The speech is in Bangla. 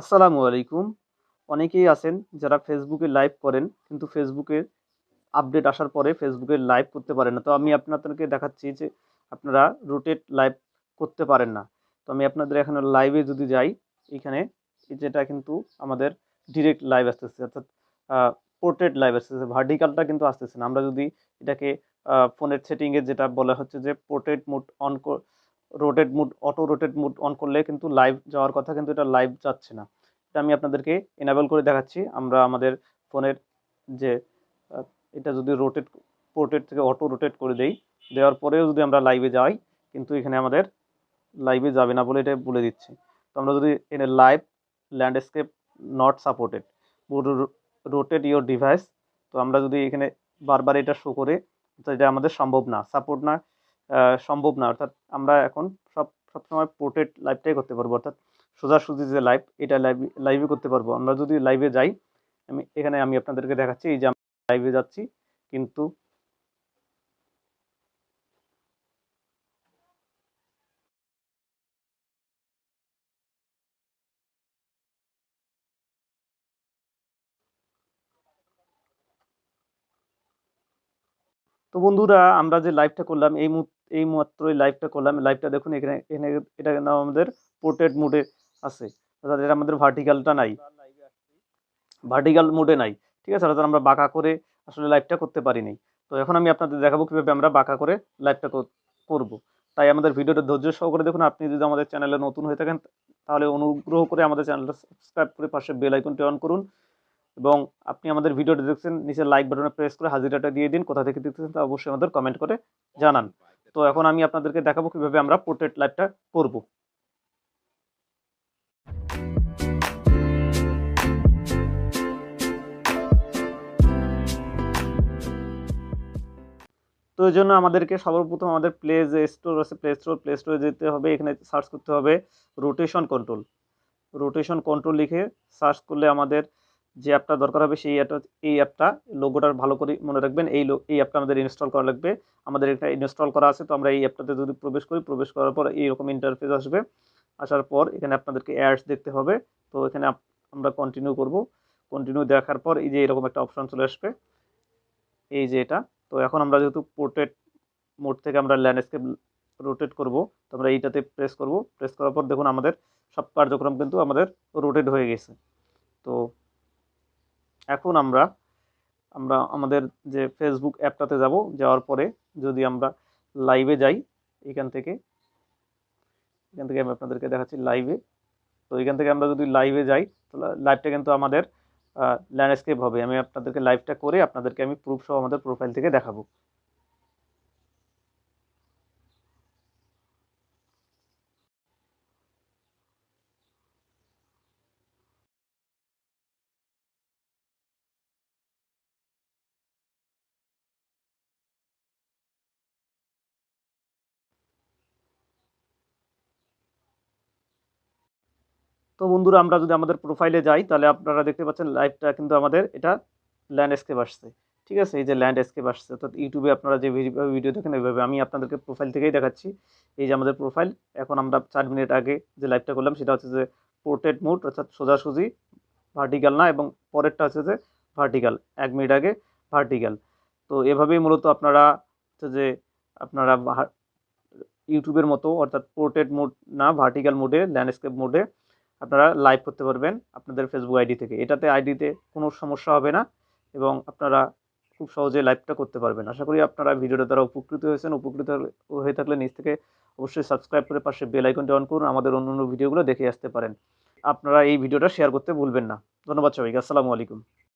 আসসালামু আলাইকুম। অনেকেই আছেন যারা ফেসবুকে লাইভ করেন, কিন্তু ফেসবুকে আপডেট আসার পরে ফেসবুকে লাইভ করতে পারেন না। তো আমি আপনাদেরকে দেখাচ্ছি যে আপনারা রোটেট লাইভ করতে পারেন না। তো আমি আপনাদের এখানে লাইভে যদি যাই, এখানে যেটা কিন্তু আমাদের ডিরেক্ট লাইভ আসতেছে, অর্থাৎ পোর্ট্রেট লাইভ আসতেছে। ভার্টিক্যালটা কিন্তু আসতেছে না। আমরা যদি এটাকে ফোনের সেটিংয়ে যেটা বলা হচ্ছে যে portrait mode on rotate mode auto rotate mode on করলে কিন্তু লাইভ যাওয়ার কথা কিন্তু এটা লাইভ যাচ্ছে না। এটা আমি আপনাদেরকে এনাবেল করে দেখাচ্ছি। আমরা আমাদের ফোনের যে এটা যদি রোটেট পোর্ট্রেট থেকে অটো রোটেট করে দেই, দেওয়ার পরেও যদি আমরা লাইভে যাই, কিন্তু এখানে আমাদের লাইভে যাবে না বলে এটা বলে দিচ্ছে। তো আমরা যদি এখানে live landscape not supported rotate your device তো আমরা যদি এখানে বারবার এটা শো করে, তো এটা আমাদের সম্ভব না। সাপোর্ট না সম্ভব না। অর্থাৎ আমরা এখন সব সবসময় পোর্ট্রেট লাইভটাই করতে পারব। অর্থাৎ সোজাসুজি যে লাইভ এটা লাইভ লাইভে করতে পারব। আমরা যদি লাইভে যাই, আমি, এখানে আমি আপনাদেরকে দেখাচ্ছি, এই যে আমি লাইভে যাচ্ছি, কিন্তু তো বন্ধুরা, আমরা যে লাইভটা করলাম, এই মুহূর্তে এই মাত্রই লাইভটা করলাম। লাইভটা দেখুন, এখানে এখানে এটা কিন্তু আমাদের পোর্ট্রেট মোডে আছে। অর্থাৎ এটা আমাদের ভার্টিক্যালটা নাই। ভার্টিক্যাল মোডে নাই। ঠিক আছে? অর্থাৎ আমরা বাঁকা করে আসলে লাইভটা করতে পারিনি। তো এখন আমি আপনাদের দেখাবো কীভাবে আমরা বাঁকা করে লাইভটা করব। তাই আমাদের ভিডিওটা ধৈর্য সহকারে দেখুন। আপনি যদি আমাদের চ্যানেলে নতুন হয়ে থাকেন, তাহলে অনুগ্রহ করে আমাদের চ্যানেলটা সাবস্ক্রাইব করে পাশে বেল আইকনটি অন করুন। এবং আপনি আমাদের ভিডিওটা দেখছেন, নিচে লাইক বাটনে প্রেস করে হাজিরাটা দিয়ে দিন। কোথা থেকে দেখতেছেন তা অবশ্যই আমাদের কমেন্ট করে জানান। তো এখন আমি আপনাদেরকে দেখাবো কীভাবে আমরা পোর্ট্রেট লাইভটা করব। তো এই জন্য আমাদেরকে সর্বপ্রথম আমাদের প্লে যে স্টোর আছে প্লে স্টোর প্লে স্টোরে যেতে হবে, এখানে সার্চ করতে হবে রোটেশন কন্ট্রোল রোটেশন কন্ট্রোল লিখে সার্চ করলে আমাদের যে অ্যাপটা দরকার হবে সেই অ্যাপটা এই অ্যাপটা লোগোটার ভালো করে মনে রাখবেন। এই এই অ্যাপটা আমাদের ইনস্টল করা লাগবে। আমাদের এটা ইনস্টল করা আছে, তো আমরা এই অ্যাপটাতে যদি প্রবেশ করি, প্রবেশ করার পর এইরকম ইন্টারফেস আসবে। আসার পর এখানে আপনাদেরকে অ্যাডস দেখতে হবে। তো এখানে আমরা কন্টিনিউ করব। কন্টিনিউ দেখার পর এই যে এরকম একটা অপশন চলে আসবে। এই যে এটা। তো এখন আমরা যেহেতু পোর্ট্রেট মোড থেকে আমরা ল্যান্ডস্কেপ রোটেট করব, তো আমরা এইটাতে প্রেস করব। প্রেস করার পর দেখুন আমাদের সব কার্যক্রম কিন্তু আমাদের রোটেট হয়ে গেছে। তো এখন আমরা আমরা আমাদের যে ফেসবুক অ্যাপটাতে যাব, যাওয়ার পরে যদি আমরা লাইভে যাই, এখান থেকে এখান থেকে আমি আপনাদেরকে দেখাচ্ছি লাইভে তো এখান থেকে আমরা যদি লাইভে যাই, তাহলে লাইভটা কিন্তু আমাদের ল্যান্ডস্কেপ হবে। আমি আপনাদেরকে লাইভটা করে আপনাদেরকে আমি প্রুফ সহ আমাদের প্রোফাইল থেকে দেখাবো। তো বন্ধুরা, আমরা যদি আমাদের প্রোফাইলে যাই, তাহলে আপনারা দেখতে পাচ্ছেন লাইভটা কিন্তু আমাদের এটা ল্যান্ডস্কেপ আসছে। ঠিক আছে? এই যে ল্যান্ডস্কেপ আসছে, অর্থাৎ ইউটিউবে আপনারা যে ভিডিও দেখেন এইভাবে আমি আপনাদেরকে প্রোফাইল থেকেই দেখাচ্ছি। এই যে আমাদের প্রোফাইল এখন আমরা চার মিনিট আগে যে লাইভটা করলাম, সেটা হচ্ছে যে পোর্ট্রেট মুড অর্থাৎ সোজাসুজি ভার্টিক্যাল না, এবং পরেরটা হচ্ছে যে ভার্টিক্যাল এক মিনিট আগে ভার্টিক্যাল তো এভাবেই মূলত আপনারা হচ্ছে যে আপনারা ইউটিউবের মতো, অর্থাৎ পোর্ট্রেট মোড না ভার্টিক্যাল মোডে ল্যান্ডস্কেপ মোডে আপনারা লাইভ করতে পারবেন আপনাদের ফেসবুক আইডি থেকে। এটাতে আইডিতে কোনো সমস্যা হবে না এবং আপনারা খুব সহজে লাইভটা করতে পারবেন। আশা করি আপনারা ভিডিওটা দ্বারা উপকৃত হয়েছেন। উপকৃত হয়ে থাকলে নিজ থেকে অবশ্যই সাবস্ক্রাইব করে পাশে বেল আইকনটি অন করুন। আমাদের অন্য অন্য ভিডিওগুলো দেখে আসতে পারেন। আপনারা এই ভিডিওটা শেয়ার করতে ভুলবেন না। ধন্যবাদ সবাইকে। আসসালামু আলাইকুম।